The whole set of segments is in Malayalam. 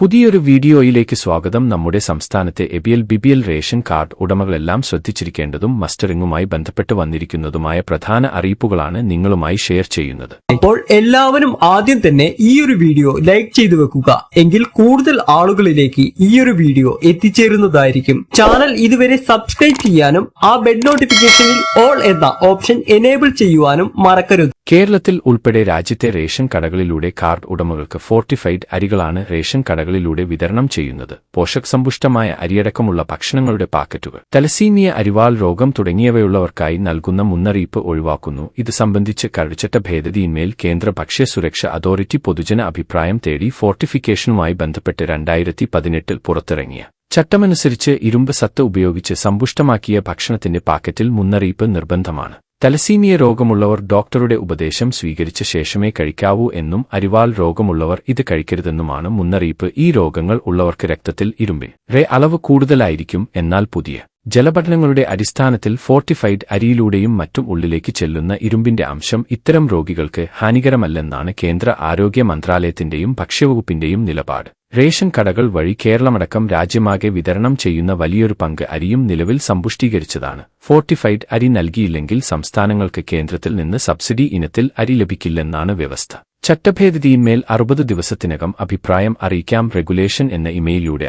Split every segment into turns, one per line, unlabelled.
പുതിയൊരു വീഡിയോയിലേക്ക് സ്വാഗതം. നമ്മുടെ സംസ്ഥാനത്തെ എബിഎൽ ബിബിഎൽ റേഷൻ കാർഡ് ഉടമകളെല്ലാം ശ്രദ്ധിച്ചിരിക്കേണ്ടതും മസ്റ്ററിംഗുമായി ബന്ധപ്പെട്ട് വന്നിരിക്കുന്നതുമായ പ്രധാന അറിയിപ്പുകളാണ് നിങ്ങളുമായി ഷെയർ ചെയ്യുന്നത്.
അപ്പോൾ എല്ലാവരും ആദ്യം തന്നെ ഈ ഒരു വീഡിയോ ലൈക്ക് ചെയ്തു വെക്കുക. എങ്കിൽ കൂടുതൽ ആളുകളിലേക്ക് ഈ ഒരു വീഡിയോ എത്തിച്ചേരുന്നതായിരിക്കും. ചാനൽ ഇതുവരെ സബ്സ്ക്രൈബ് ചെയ്യാനും ആ ബെഡ് നോട്ടിഫിക്കേഷനിൽ ഓൾ എന്ന ഓപ്ഷൻ എനേബിൾ ചെയ്യുവാനും മറക്കരുത്.
കേരളത്തിൽ ഉൾപ്പെടെ രാജ്യത്തെ റേഷൻ കടകളിലൂടെ കാർഡ് ഉടമകൾക്ക് ഫോർട്ടിഫൈഡ് അരികളാണ് റേഷൻ കടകളിലൂടെ വിതരണം ചെയ്യുന്നത്. പോഷകസമ്പുഷ്ടമായ അരിയടക്കമുള്ള ഭക്ഷണങ്ങളുടെ പാക്കറ്റുകൾ തലസീമിയ അരിവാൾ രോഗം തുടങ്ങിയവയുള്ളവർക്കായി നൽകുന്ന മുന്നറിയിപ്പ് ഒഴിവാക്കുന്നു. ഇത് സംബന്ധിച്ച് കഴുചട്ട ഭേദതിയിന്മേൽ കേന്ദ്ര ഭക്ഷ്യസുരക്ഷ അതോറിറ്റി പൊതുജന അഭിപ്രായം തേടി ഫോർട്ടിഫിക്കേഷനുമായി ബന്ധപ്പെട്ട് രണ്ടായിരത്തി പതിനെട്ടിൽ പുറത്തിറങ്ങിയ ചട്ടമനുസരിച്ച് ഇരുമ്പ് സത്ത് ഉപയോഗിച്ച് സമ്പുഷ്ടമാക്കിയ ഭക്ഷണത്തിന്റെ പാക്കറ്റിൽ മുന്നറിയിപ്പ് നിർബന്ധമാണ്. തലസീമിയ രോഗമുള്ളവർ ഡോക്ടറുടെ ഉപദേശം സ്വീകരിച്ച ശേഷമേ കഴിക്കാവൂ എന്നും അരിവാൾ രോഗമുള്ളവർ ഇത് കഴിക്കരുതെന്നുമാണ് മുന്നറിയിപ്പ്. ഈ രോഗങ്ങൾ ഉള്ളവർക്ക് രക്തത്തിൽ ഇരുമ്പേ റേ അളവ് കൂടുതലായിരിക്കും എന്നാൽ പുതിയ ജലപഠനങ്ങളുടെ അടിസ്ഥാനത്തിൽ ഫോർട്ടിഫൈഡ് അരിയിലൂടെയും മറ്റും ഉള്ളിലേക്ക് ചെല്ലുന്ന ഇരുമ്പിന്റെ അംശം ഇത്തരം രോഗികൾക്ക് ഹാനികരമല്ലെന്നാണ് കേന്ദ്ര ആരോഗ്യ മന്ത്രാലയത്തിന്റെയും ഭക്ഷ്യവകുപ്പിന്റെയും നിലപാട്. റേഷൻ കടകൾ വഴി കേരളമടക്കം രാജ്യമാകെ വിതരണം ചെയ്യുന്ന വലിയൊരു പങ്ക് അരിയും നിലവിൽ സമ്പുഷ്ടീകരിച്ചതാണ്. ഫോർട്ടിഫൈഡ് അരി നൽകിയില്ലെങ്കിൽ സംസ്ഥാനങ്ങൾക്ക് കേന്ദ്രത്തിൽ നിന്ന് സബ്സിഡി ഇനത്തിൽ അരി ലഭിക്കില്ലെന്നാണ് വ്യവസ്ഥ. ചട്ടഭേദഗതിയിന്മേൽ അറുപത് ദിവസത്തിനകം അഭിപ്രായം അറിയിക്കാം റെഗുലേഷൻ എന്ന ഇമെയിലൂടെ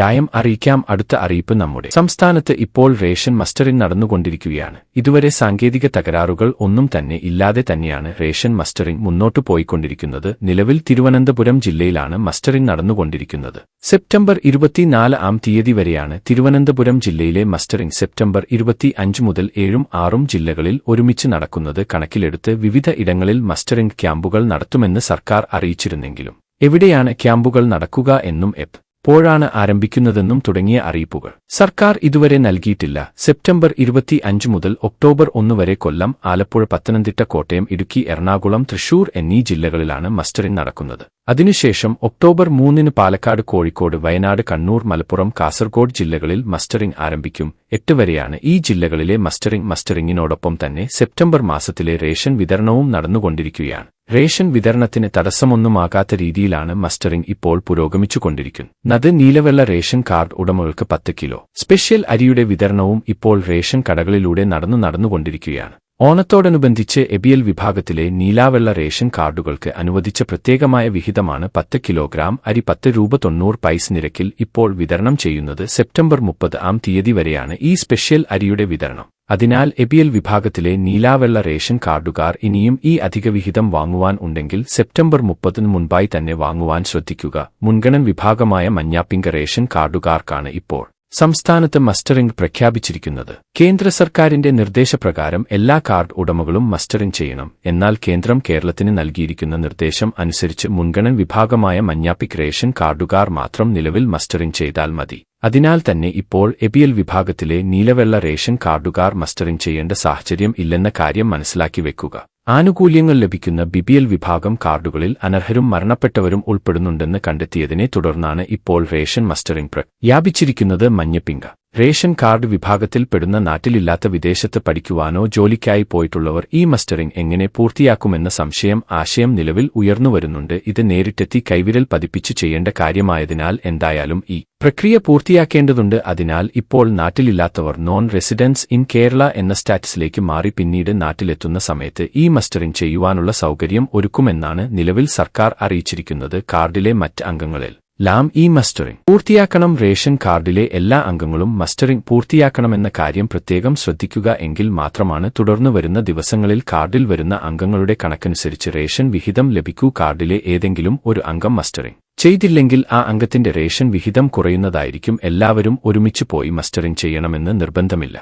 അഭിപ്രായം അറിയിക്കാം അടുത്ത അറിയിപ്പ് നമ്മുടെ. സംസ്ഥാനത്ത് ഇപ്പോൾ റേഷൻ മസ്റ്ററിംഗ് നടന്നുകൊണ്ടിരിക്കുകയാണ്. ഇതുവരെ സാങ്കേതിക തകരാറുകൾ ഒന്നും തന്നെ ഇല്ലാതെ തന്നെയാണ് റേഷൻ മസ്റ്ററിംഗ് മുന്നോട്ടു പോയിക്കൊണ്ടിരിക്കുന്നത്. നിലവിൽ തിരുവനന്തപുരം ജില്ലയിലാണ് മസ്റ്ററിംഗ് നടന്നുകൊണ്ടിരിക്കുന്നത്. സെപ്റ്റംബർ ഇരുപത്തിനാല് ആം തീയതി വരെയാണ് തിരുവനന്തപുരം ജില്ലയിലെ മസ്റ്ററിംഗ് സെപ്റ്റംബർ ഇരുപത്തി അഞ്ച് മുതൽ ഏഴും ആറും ജില്ലകളിൽ ഒരുമിച്ച് നടക്കുന്നത് കണക്കിലെടുത്ത് വിവിധ ഇടങ്ങളിൽ മസ്റ്ററിംഗ് ക്യാമ്പുകൾ നടത്തുമെന്ന് സർക്കാർ അറിയിച്ചിരുന്നെങ്കിലും. എവിടെയാണ് ക്യാമ്പുകൾ നടക്കുക എന്നും എപ്പ് പോഴാണ് ആരംഭിക്കുന്നതെന്നും തുടങ്ങിയ അറിയിപ്പുകൾ. സർക്കാർ ഇതുവരെ നൽകിയിട്ടില്ല. സെപ്റ്റംബർ ഇരുപത്തി അഞ്ച് മുതൽ ഒക്ടോബർ ഒന്ന് വരെ കൊല്ലം ആലപ്പുഴ പത്തനംതിട്ട കോട്ടയം ഇടുക്കി എറണാകുളം തൃശൂർ എന്നീ ജില്ലകളിലാണ് മസ്റ്ററിംഗ് നടക്കുന്നത്. അതിനുശേഷം ഒക്ടോബർ മൂന്നിന് പാലക്കാട് കോഴിക്കോട് വയനാട് കണ്ണൂർ മലപ്പുറം കാസർഗോഡ് ജില്ലകളിൽ മസ്റ്ററിംഗ് ആരംഭിക്കും. എട്ട് വരെയാണ് ഈ ജില്ലകളിലെ മസ്റ്ററിംഗ് മസ്റ്ററിംഗിനോടൊപ്പം തന്നെ സെപ്റ്റംബർ മാസത്തിലെ റേഷൻ വിതരണവും നടന്നുകൊണ്ടിരിക്കുകയാണ്. റേഷൻ വിതരണത്തിന് തടസ്സമൊന്നുമാകാത്ത രീതിയിലാണ് മസ്റ്ററിംഗ് ഇപ്പോൾ പുരോഗമിച്ചുകൊണ്ടിരിക്കുന്നത്. നീലവെള്ള റേഷൻ കാർഡ് ഉടമകൾക്ക് പത്ത് കിലോ. സ്പെഷ്യൽ അരിയുടെ വിതരണവും ഇപ്പോൾ റേഷൻ കടകളിലൂടെ നടന്നു നടന്നുകൊണ്ടിരിക്കുകയാണ്. ഓണത്തോടനുബന്ധിച്ച് എബിയൽ വിഭാഗത്തിലെ നീലാവെള്ള റേഷൻ കാർഡുകൾക്ക് അനുവദിച്ച പ്രത്യേകമായ വിഹിതമാണ് പത്ത് കിലോഗ്രാം അരി പത്ത് രൂപ തൊണ്ണൂറ് പൈസ നിരക്കിൽ ഇപ്പോൾ വിതരണം ചെയ്യുന്നത് സെപ്റ്റംബർ മുപ്പത് ആം തീയതി വരെയാണ് ഈ സ്പെഷ്യൽ അരിയുടെ വിതരണം. അതിനാൽ എബിയൽ വിഭാഗത്തിലെ നീലാവെള്ള റേഷൻ കാർഡുകാർ ഇനിയും ഈ അധിക വിഹിതം വാങ്ങുവാൻ ഉണ്ടെങ്കിൽ സെപ്റ്റംബർ മുപ്പതിന് മുൻപായി തന്നെ വാങ്ങുവാൻ ശ്രദ്ധിക്കുക. മുൻഗണൻ വിഭാഗമായ മഞ്ഞാപ്പിങ്ക റേഷൻ കാർഡുകാർക്കാണ് ഇപ്പോൾ സംസ്ഥാനത്ത് മസ്റ്ററിംഗ് പ്രഖ്യാപിച്ചിരിക്കുന്നത്. കേന്ദ്ര സർക്കാരിന്റെ നിർദ്ദേശപ്രകാരം എല്ലാ കാർഡ് ഉടമകളും മസ്റ്ററിംഗ് ചെയ്യണം. എന്നാൽ കേന്ദ്രം കേരളത്തിന് നൽകിയിരിക്കുന്ന നിർദ്ദേശം അനുസരിച്ച് മുൻഗണന വിഭാഗമായ മഞ്ഞാപ്പിക് റേഷൻ കാർഡുകാർ മാത്രം നിലവിൽ മസ്റ്ററിംഗ് ചെയ്താൽ മതി. അതിനാൽ തന്നെ ഇപ്പോൾ എബിഎൽ വിഭാഗത്തിലെ നീലവെള്ള റേഷൻ കാർഡുകാർ മസ്റ്ററിംഗ് ചെയ്യേണ്ട സാഹചര്യം ഇല്ലെന്ന കാര്യം മനസ്സിലാക്കി വെക്കുക. ആനുകൂല്യങ്ങൾ ലഭിക്കുന്ന ബിപിഎൽ വിഭാഗം കാർഡുകളിൽ അനർഹരും മരണപ്പെട്ടവരും ഉൾപ്പെടുന്നുണ്ടെന്ന് കണ്ടെത്തിയതിനെ തുടർന്നാണ് ഇപ്പോൾ റേഷൻ മസ്റ്ററിംഗ് പ്രഖ്യാപിച്ചിരിക്കുന്നത് മഞ്ഞപ്പിങ്ക. റേഷൻ കാർഡ് വിഭാഗത്തിൽ പെടുന്ന നാട്ടിലില്ലാത്ത വിദേശത്ത് പഠിക്കുവാനോ ജോലിക്കായി പോയിട്ടുള്ളവർ ഈ മസ്റ്ററിംഗ് എങ്ങനെ പൂർത്തിയാക്കുമെന്ന സംശയം ആശയം നിലവിൽ ഉയർന്നുവരുന്നുണ്ട് ഇത് നേരിട്ടെത്തി കൈവിരൽ പതിപ്പിച്ചു ചെയ്യേണ്ട കാര്യമായതിനാൽ എന്തായാലും ഈ പ്രക്രിയ പൂർത്തിയാക്കേണ്ടതുണ്ട്. അതിനാൽ ഇപ്പോൾ നാട്ടിലില്ലാത്തവർ നോൺ റെസിഡൻസ് ഇൻ കേരള എന്ന സ്റ്റാറ്റസിലേക്ക് മാറി പിന്നീട് നാട്ടിലെത്തുന്ന സമയത്ത് ഈ മസ്റ്ററിംഗ് ചെയ്യുവാനുള്ള സൗകര്യം ഒരുക്കുമെന്നാണ് നിലവിൽ സർക്കാർ അറിയിച്ചിരിക്കുന്നത്. കാർഡിലെ മറ്റ് അംഗങ്ങളിൽ ലാം ഇ മസ്റ്ററിംഗ്. പൂർത്തിയാക്കണം റേഷൻ കാർഡിലെ എല്ലാ അംഗങ്ങളും മസ്റ്ററിംഗ് പൂർത്തിയാക്കണമെന്ന കാര്യം പ്രത്യേകം ശ്രദ്ധിക്കുക എങ്കിൽ മാത്രമാണ് തുടർന്നു വരുന്ന ദിവസങ്ങളിൽ കാർഡിൽ വരുന്ന അംഗങ്ങളുടെ കണക്കനുസരിച്ച് റേഷൻ വിഹിതം ലഭിക്കൂ കാർഡിലെ ഏതെങ്കിലും ഒരു അംഗം മസ്റ്ററിംഗ്. ചെയ്തില്ലെങ്കിൽ ആ അംഗത്തിന്റെ റേഷൻ വിഹിതം കുറയുന്നതായിരിക്കും എല്ലാവരും ഒരുമിച്ച് പോയി മസ്റ്ററിംഗ് ചെയ്യണമെന്ന് നിർബന്ധമില്ല.